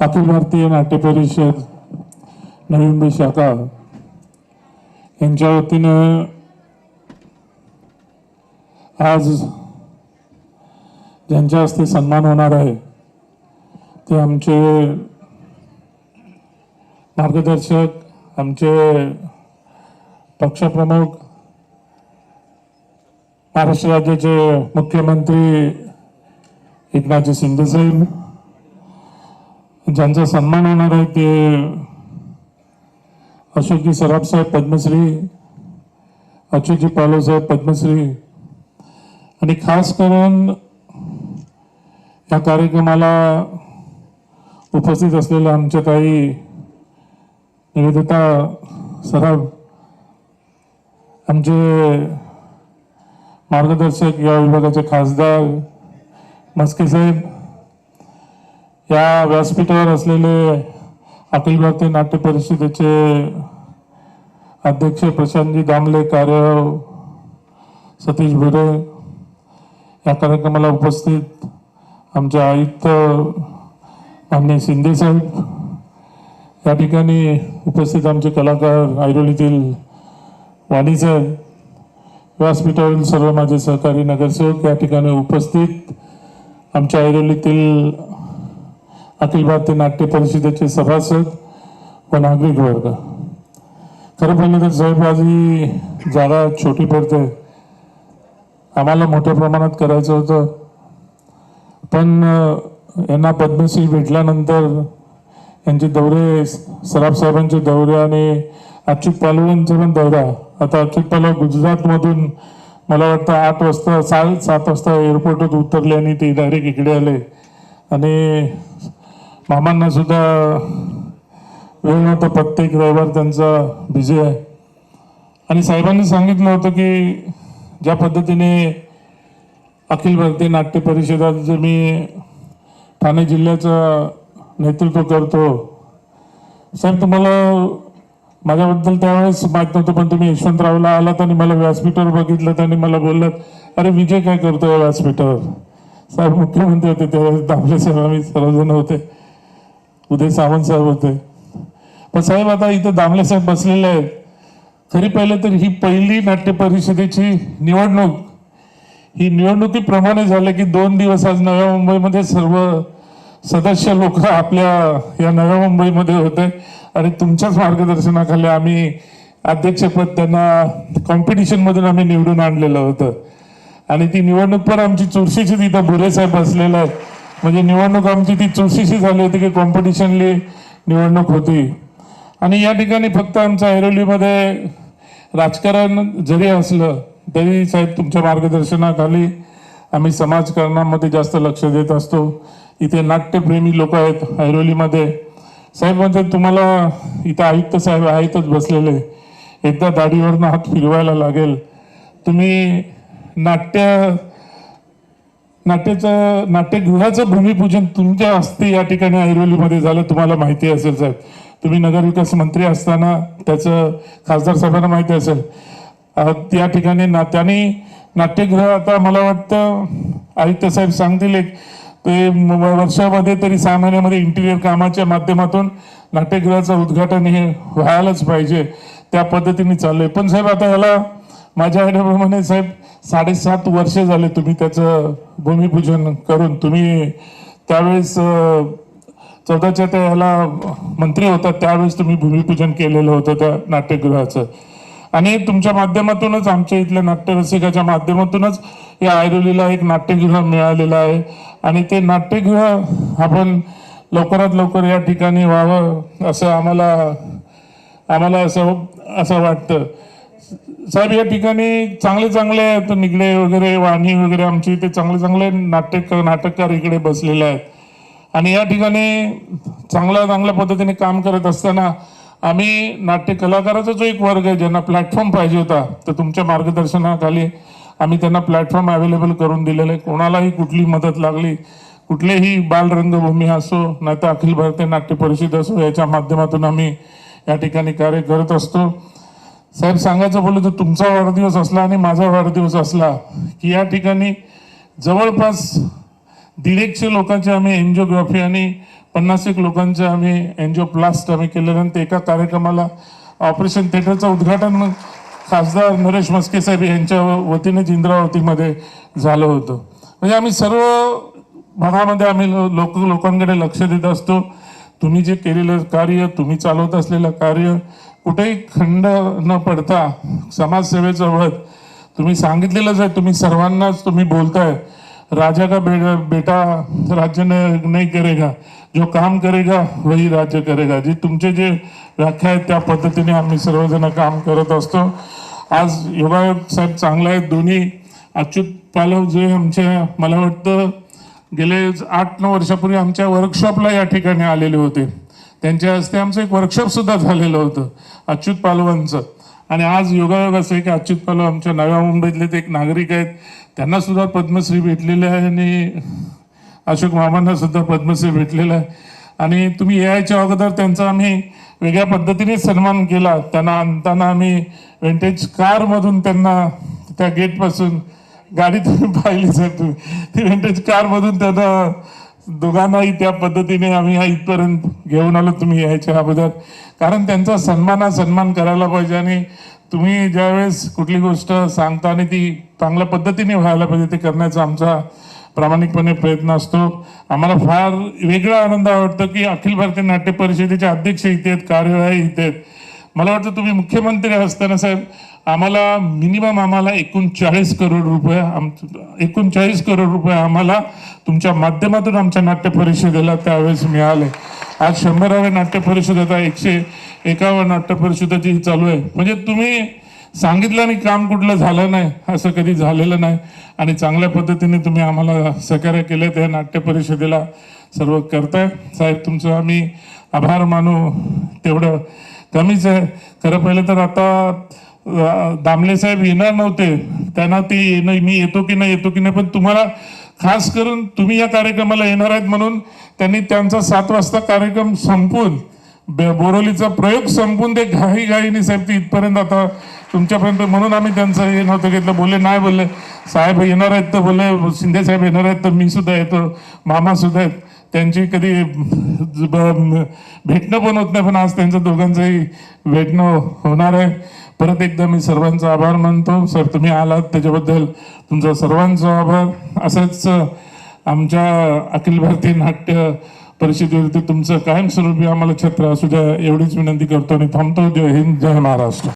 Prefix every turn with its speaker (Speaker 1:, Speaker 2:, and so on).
Speaker 1: अखिल भारतीय नाट्य परिषद नवी मुंबई शाखा. यांच्या वतीनं आज ज्यांच्या हस्ते सन्मान होणार आहे ते आमचे मार्गदर्शक आमचे पक्षप्रमुख महाराष्ट्र राज्याचे मुख्यमंत्री एकनाथजी शिंदेसाहेब ज्यांचा सन्मान होणार आहे ते अशोकजी सराफ साहेब पद्मश्री अच्युतजी पालो साहेब पद्मश्री. आणि खास करून या कार्यक्रमाला उपस्थित असलेल्या आमच्या काही निवेदिता सराफ आमचे मार्गदर्शक या विभागाचे खासदार मस्के साहेब या व्यासपीठावर असलेले अखिल भारतीय नाट्य परिषदेचे अध्यक्ष प्रशांतजी दामले कार्य सतीश भिडे या कार्यक्रमाला उपस्थित आमचे आयुक्त मान्य शिंदे साहेब. या ठिकाणी उपस्थित आमचे कलाकार ऐरोलीतील वाणी साहेब व्यासपीठावरील सर्व माझे सहकारी नगरसेवक या ठिकाणी उपस्थित आमच्या ऐरोलीतील अखिल भारतीय नाट्य परिषदेचे सभासद व नागरिक वर्ग. खरं पाहिलं तर साहेब आज ही जागा छोटी पडते. आम्हाला मोठ्या प्रमाणात करायचं होतं. पण यांना पद्मश्री भेटल्यानंतर यांचे दौरे सराफ साहेबांचे दौरे आणि अच्युत पालवांचा पण दौरा. आता अच्युत पालव गुजरातमधून मला वाटतं आठ वाजता साडे सात वाजता एअरपोर्टात उतरले आणि ते डायरेक्ट इकडे आले. आणि मामांना सुद्धा वेळ नव्हता प्रत्येक रविवार त्यांचा बिझी आहे. आणि साहेबांनी सांगितलं होतं की ज्या पद्धतीने अखिल भारतीय नाट्य परिषदात जे मी ठाणे जिल्ह्याचं नेतृत्व करतो साहेब तुम्हाला माझ्याबद्दल त्यावेळेस माहीत नव्हतं पण तुम्ही यशवंतरावला आलात आणि मला व्यासपीठावर बघितलं त्यांनी मला बोललात अरे विजय काय करतोय व्यासपीठावर? साहेब मुख्यमंत्री होते त्यावेळेस दाबले साहेब आम्ही सर्वजण होते. उदय सावंत साहेब होते. पण साहेब आता इथं दामले साहेब बसलेले आहेत. खरी पाहिलं तर ही पहिली नाट्य परिषदेची निवडणूक. ही निवडणुकीप्रमाणे झालं की दोन दिवस आज नव्या मुंबईमध्ये सर्व सदस्य लोक आपल्या या नव्या मुंबईमध्ये होते. आणि तुमच्याच मार्गदर्शनाखाली आम्ही अध्यक्षपद त्यांना कॉम्पिटिशन मधून आम्ही निवडून आणलेलं होतं. आणि ती निवडणूक पण आमची चुरशीची तिथं भुरे साहेब बसलेलं आहेत. म्हणजे निवडणूक आमची ती चुरशीची झाली होती की कॉम्पिटिशनली निवडणूक होती. आणि या ठिकाणी फक्त आमच्या ऐरोलीमध्ये राजकारण जरी असलं तरी साहेब तुमच्या मार्गदर्शनाखाली आम्ही समाजकारणामध्ये जास्त लक्ष देत असतो. इथे नाट्यप्रेमी लोक आहेत ऐरोलीमध्ये. साहेब म्हणजे तुम्हाला इथं आयुक्त साहेब आहेतच बसलेले. एकदा दाढीवरनं हात फिरवायला लागेल. तुम्ही नाट्य नाट्याचं नाट्यगृहाचं भूमिपूजन तुमच्या हस्ते या ठिकाणी ऐरोलीमध्ये झालं तुम्हाला माहिती असेल साहेब. तुम्ही नगरविकास मंत्री असताना त्याचं खासदार साहेबांना माहिती असेल. त्या ठिकाणी ना नाट्यगृह आता मला वाटतं आयुक्त साहेब सांगतील एक ते वर्षामध्ये तरी सहा महिन्यामध्ये इंटिरियर कामाच्या माध्यमातून नाट्यगृहाचं उद्घाटन हे व्हायलाच पाहिजे. त्या पद्धतीने चाललंय. पण साहेब आता याला माझ्या आयडियाप्रमाणे साहेब साडेसात वर्ष झाले तुम्ही त्याचं भूमिपूजन करून. तुम्ही त्यावेळेस चौदाच्या त्या ह्याला मंत्री होता त्यावेळेस तुम्ही भूमिपूजन केलेलं होतं त्या नाट्यगृहाचं. आणि तुमच्या माध्यमातूनच आमच्या इथल्या नाट्यरसिकाच्या माध्यमातूनच या आयरोलीला एक नाट्यगृह मिळालेलं आहे. आणि ते नाट्यगृह आपण लवकरात लवकर या ठिकाणी व्हावं असं आम्हाला आम्हाला असं असं वाटतं. साहेब या ठिकाणी चांगले चांगले आहेत निगडे वगैरे वाणी वगैरे आमचे इथे चांगले चांगले नाटक नाटककार इकडे बसलेले आहेत आणि या ठिकाणी चांगल्या चांगल्या पद्धतीने काम करत असताना आम्ही नाट्य कलाकाराचा जो एक वर्ग आहे ज्यांना प्लॅटफॉर्म पाहिजे होता तर तुमच्या मार्गदर्शनाखाली आम्ही त्यांना प्लॅटफॉर्म अवेलेबल करून दिलेलं आहे. कोणालाही कुठली मदत लागली कुठलेही बालरंगभूमी असो नाही तर अखिल भारतीय नाट्य परिषद असो याच्या माध्यमातून आम्ही या ठिकाणी कार्य करत असतो साहेब सांगायचं बोललं तर तुमचा वाढदिवस असला आणि माझा वाढदिवस असला की या ठिकाणी जवळपास दीड एकशे लोकांची आम्ही एन्जिओग्राफी आणि पन्नास एक लोकांचे आम्ही एन्जिओप्लास्ट आम्ही केल्यानंतर एका कार्यक्रमाला ऑपरेशन थिएटरचं उद्घाटन खासदार नरेश मस्के साहेब यांच्या वतीने जिंद्रावतीमध्ये झालं होतं. म्हणजे आम्ही सर्व भागामध्ये आम्ही लोक लोकांकडे लक्ष देत असतो. तुम्ही जे केलेलं कार्य तुम्ही चालवत असलेलं कार्य कुठेही खंड न पडता समाजसेवेचं व्रत तुम्ही सांगितलेलंच आहे तुम्ही सर्वांनाच तुम्ही बोलताय. राजा का बेटा बेटा राज्य न- नाही करेगा जो काम करेगा वही राज्य करेगा. जे तुमचे जे व्याख्या आहेत त्या पद्धतीने आम्ही सर्वजण काम करत असतो. आज योगायोग साहेब चांगला आहे दोन्ही अच्युत पालव जे आमच्या मला वाटतं गेले आठ नऊ वर्षापूर्वी आमच्या वर्कशॉपला या ठिकाणी आलेले होते. त्यांच्या हस्ते आमचं एक वर्कशॉप सुद्धा झालेलं होतं अच्युत पालवांचं. आणि आज योगायोग असं आहे की अच्युत पालव आमच्या नव्या मुंबईतले ते एक नागरिक आहेत. त्यांना सुद्धा पद्मश्री भेटलेले आहे आणि अशोक मामांनासुद्धा पद्मश्री भेटलेला आहे. आणि तुम्ही यायच्या अगोदर त्यांचा आम्ही वेगळ्या पद्धतीने सन्मान केला. त्यांना आणताना आम्ही विंटेज कारमधून त्यांना त्या गेटपासून गाडी तुम्ही पाहिली सर तुम्ही ती विंटेज कारमधून त्यांना दोघांनाही त्या पद्धतीने आम्ही हा इथपर्यंत घेऊन आलो तुम्ही यायच्या अगोदर. कारण त्यांचा सन्मान हा सन्मान करायला पाहिजे आणि तुम्ही ज्यावेळेस कुठली गोष्ट सांगता आणि ती चांगल्या पद्धतीने व्हायला पाहिजे ते करण्याचा आमचा प्रामाणिकपणे प्रयत्न असतो. आम्हाला फार वेगळा आनंद आवडतो की अखिल भारतीय नाट्य परिषदेचे अध्यक्ष इथे आहेत कार्यवाही इथे आहेत. मला वाटतं तुम्ही मुख्यमंत्री असताना साहेब आम्हाला मिनिमम आम्हाला एकोणचाळीस करोड रुपये आम एकोणचाळीस करोड रुपये आम्हाला तुमच्या माध्यमातून आमच्या नाट्य परिषदेला त्यावेळेस मिळाले. आज शंभराव्या नाट्य परिषद आता एकशे एकाव्या नाट्य परिषदेची ही चालू आहे. म्हणजे तुम्ही सांगितलं आणि काम कुठलं झालं नाही असं कधी झालेलं नाही. आणि चांगल्या पद्धतीने तुम्ही आम्हाला सहकार्य केले त्या नाट्य परिषदेला सर्व करताय. साहेब तुमचं आम्ही आभार मानू तेवढं. कमीच आहे खरं पहिलं तर आता दामले साहेब येणार नव्हते. त्यांना ते येणं मी येतो की नाही येतो की नाही पण तुम्हाला खास करून तुम्ही या कार्यक्रमाला येणार आहेत म्हणून त्यांनी त्यांचा सात वाजता कार्यक्रम संपून बोरोलीचा प्रयोग संपून ते घाई घाईने साहेब ते इथपर्यंत आता तुमच्यापर्यंत म्हणून आम्ही त्यांचं हे नव्हतं घेतलं. बोलले नाही बोलले साहेब येणार आहेत तर बोलले शिंदे साहेब येणार आहेत तर मी सुद्धा येतो मामा सुद्धा आहेत. त्यांची कधी ब- भेटणं पण होत नाही पण आज त्यांचं दोघांचंही भेटणं होणार आहे. परत एकदा मी सर्वांचा आभार मानतो. सर तुम्ही आलात त्याच्याबद्दल तुमचा सर्वांचा आभार. असंच आमच्या अखिल भारतीय नाट्य परिषदेवरती तुमचं कायमस्वरूपी आम्हाला छत्र असू द्या एवढीच विनंती करतो आणि थांबतो. जय हिंद जय महाराष्ट्र.